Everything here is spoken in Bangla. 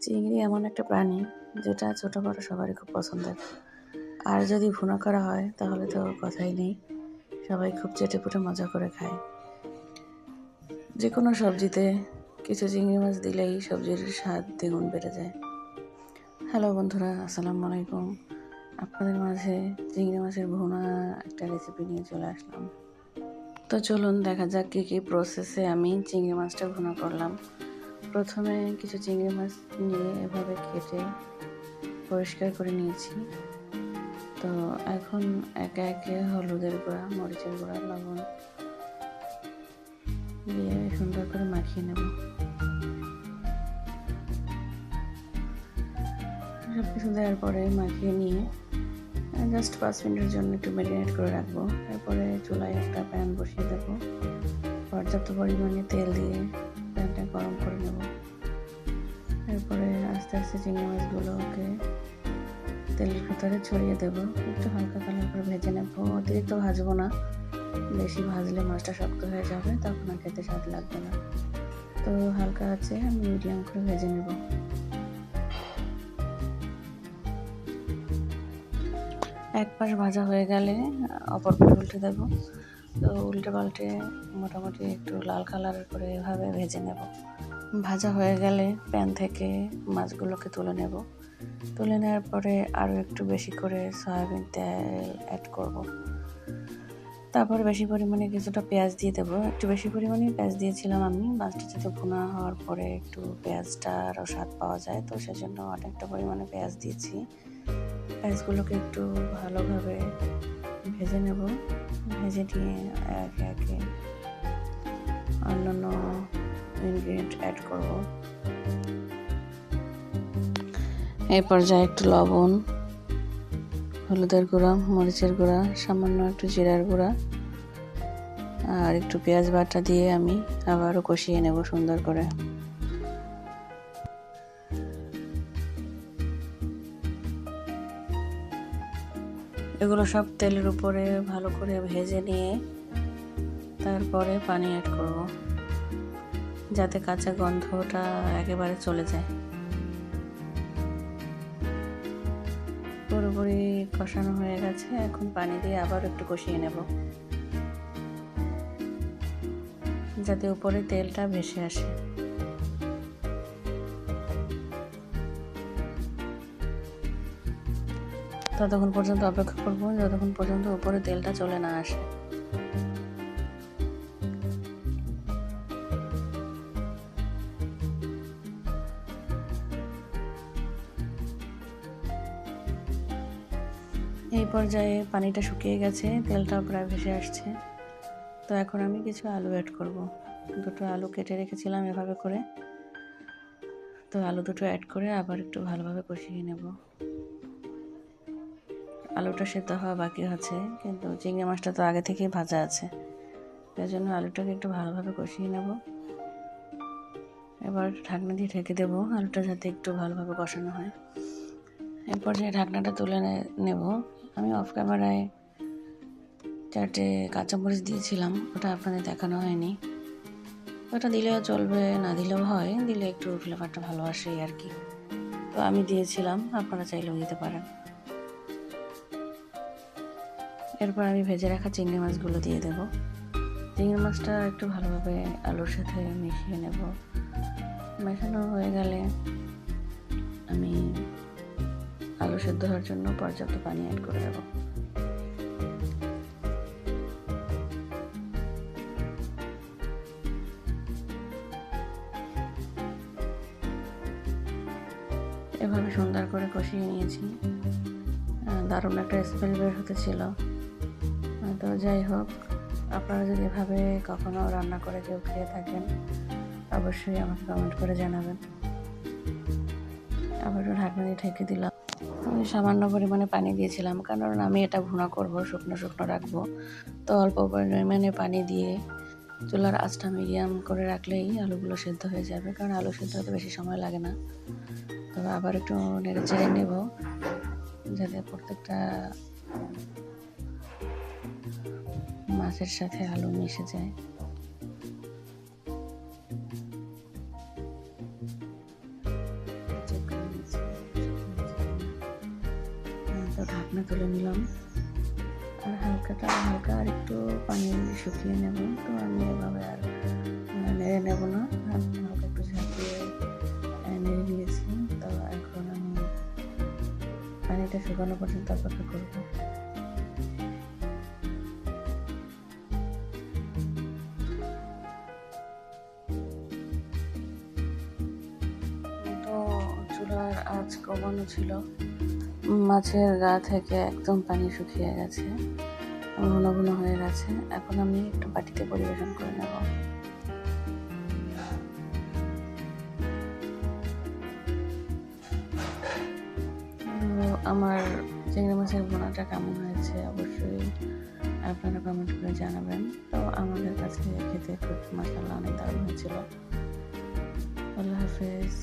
চিংড়ি এমন একটা প্রাণী যেটা ছোটো বড় সবারই খুব পছন্দের। আর যদি ভুনা করা হয়, তাহলে তো কথাই নেই। সবাই খুব চেটে পুটে মজা করে খায়। যে কোনো সবজিতে কিছু চিংড়ি মাছ দিলেই সবজির স্বাদ দ্বিগুণ বেড়ে যায়। হ্যালো বন্ধুরা, আসসালামু আলাইকুম। আপনাদের মাঝে চিংড়ি মাছের ভুনা একটা রেসিপি নিয়ে চলে আসলাম। তো চলুন দেখা যাক কী কী প্রসেসে আমি চিংড়ি মাছটা ভুনা করলাম। প্রথমে কিছু চিংড়ি মাছ নিয়ে এভাবে কেটে পরিষ্কার করে নিয়েছি। তো এখন একে একে হলুদের গুঁড়া, মরিচের গুঁড়া, লবণ দিয়ে সুন্দর করে মাখিয়ে নেব। সব কিছু দেওয়ার পরে মাখিয়ে নিয়ে জাস্ট পাঁচ মিনিটের জন্য একটু ম্যারিনেট করে রাখব। তারপরে চুলায় একটা প্যান বসিয়ে দেবো। পর্যাপ্ত পরিমাণে তেল দিয়ে প্যানটা গরম করে নেব। এরপরে আস্তে আস্তে চিংড়ি মাছগুলোকে তেলের ভিতরে ছড়িয়ে দেব। একটু হালকা কালার করে ভেজে নেব। অতিরিক্ত ভাজবো না। বেশি ভাজলে মাছটা শক্ত হয়ে যাবে, তখন আর খেতে স্বাদ লাগবে না। তো হালকা আছে, আমি মিডিয়াম করে ভেজে নেব। এক পাশ ভাজা হয়ে গেলে অপর পাশ উল্টে দেবো। তো উল্টে পাল্টে মোটামুটি একটু লাল কালার করে এভাবে ভেজে নেব। ভাজা হয়ে গেলে প্যান থেকে মাছগুলোকে তুলে নেব। তুলে নেওয়ার পরে আরও একটু বেশি করে সয়াবিন তেল অ্যাড করব। তারপর বেশি পরিমাণে কিছুটা পেঁয়াজ দিয়ে দেবো। একটু বেশি পরিমাণে পেঁয়াজ দিয়েছিলাম আমি। মাছটা যাতে ভুনা হওয়ার পরে একটু পেঁয়াজটা আরও স্বাদ পাওয়া যায়, তো সেজন্য অনেকটা পরিমাণে পেঁয়াজ দিয়েছি। পেঁয়াজগুলোকে একটু ভালোভাবে ভেজে নেব। ভেজে দিয়ে একে একে অন্যান্য ইনগ্রিডিয়েন্ট অ্যাড করব। এই পর্যায়ে একটু লবণ, হলুদের গুঁড়া, মরিচের গুঁড়া, সামান্য একটু জিরার গুঁড়া, আর একটু পেঁয়াজ বাটা দিয়ে আমি আবারও কষিয়ে নেব সুন্দর করে। এগুলো সব তেলের উপরে ভালো করে ভেজে নিয়ে তারপরে পানি অ্যাড করব, যাতে কাঁচা গন্ধটা একেবারে চলে যায়। পুরোপুরি কষানো হয়ে গেছে, এখন পানি দিয়ে আবার একটু কষিয়ে নেব। যাতে উপরে তেলটা ভেসে আসে। ততক্ষণ পর্যন্ত অপেক্ষা করব, যতক্ষণ পর্যন্ত উপরে তেলটা চলে না আসে। এই পর্যায়ে পানিটা শুকিয়ে গেছে তেলটা প্রায় ভেসে আসছে। তো এখন আমি কিছু আলু অ্যাড করব। দুটো আলু কেটে রেখেছিলাম এভাবে করে। তো আলু দুটো অ্যাড করে আবার একটু ভালোভাবে কষিয়ে নেব। আলুটা সেদ্ধ হওয়া বাকি আছে, কিন্তু চিংড়ি মাছটা তো আগে থেকেই ভাজা আছে। তাই জন্য আলুটাকে একটু ভালোভাবে কষিয়ে নেব। এবার ঢাকনা দিয়ে ঢেকে দেবো আলুটা যাতে একটু ভালোভাবে কষানো হয়। এরপর যে ঢাকনাটা তুলে নেব, আমি অফ ক্যামেরায় চারটে কাঁচামরিচ দিয়েছিলাম, ওটা আপনাদের দেখানো হয়নি। ওটা দিলেও চলবে, না দিলেও হয়, দিলে একটু ফ্লেভারটা ভালো আসে আর কি। তো আমি দিয়েছিলাম, আপনারা চাইলেও দিতে পারেন। এরপর আমি ভেজে রাখা চিংড়ি মাছগুলো দিয়ে দেব। চিংড়ি মাছটা একটু ভালোভাবে আলুর সাথে মিশিয়ে নেব। মেশানো হয়ে গেলে আমি আলু সেদ্ধ হওয়ার জন্য পর্যাপ্ত পানি অ্যাড করে দেব এভাবে সুন্দর করে কষিয়ে নিয়েছি। দারুণ একটা স্মেল বের হতে ছিল। তো যাই হোক, আপনারা যদি এভাবে কখনো রান্না করে কেউ খেয়ে থাকেন, অবশ্যই আমাকে কমেন্ট করে জানাবেন। আবারও ঢাকনা দিয়ে ঢেকে দিলাম। আমি সামান্য পরিমাণে পানি দিয়েছিলাম, কারণ আমি এটা ভুনা করব, শুকনো শুকনো রাখব। তো অল্প পরিমাণে পানি দিয়ে চুলার আঁচটা মিডিয়াম করে রাখলেই আলুগুলো সেদ্ধ হয়ে যাবে, কারণ আলু সেদ্ধ হতে বেশি সময় লাগে না। তবে আবার একটু নেড়ে চেড়ে নেব, যাতে প্রত্যেকটা মাছের সাথে আলু মিশে যায়। ঢাকনা তুলে নিলাম আর হালকাটা হালকা, আর একটু পানি শুকিয়ে নেব, তো আমি এভাবে আর নেড়ে নেব না। হালকা একটু নেড়ে নিয়েছি, তো এখন আমি পানিটা শুকানো পর্যন্ত অপেক্ষা করব। চুলার আঁচ কমানো ছিল। মাছের গা থেকে একদম পানি শুকিয়ে গেছে। ঘন ঘন হয়ে গেছে। এখন আমি একটু বাটিতে পরিবেশন করে নেব। আমার চিংড়ি মাছের বোনাটা কেমন হয়েছে অবশ্যই আপনারা কমেন্ট করে জানাবেন। তো আমাদের কাছে খেতে খুব মশলা অনেক দারুণ হয়েছিল। আল্লাহ হাফেজ।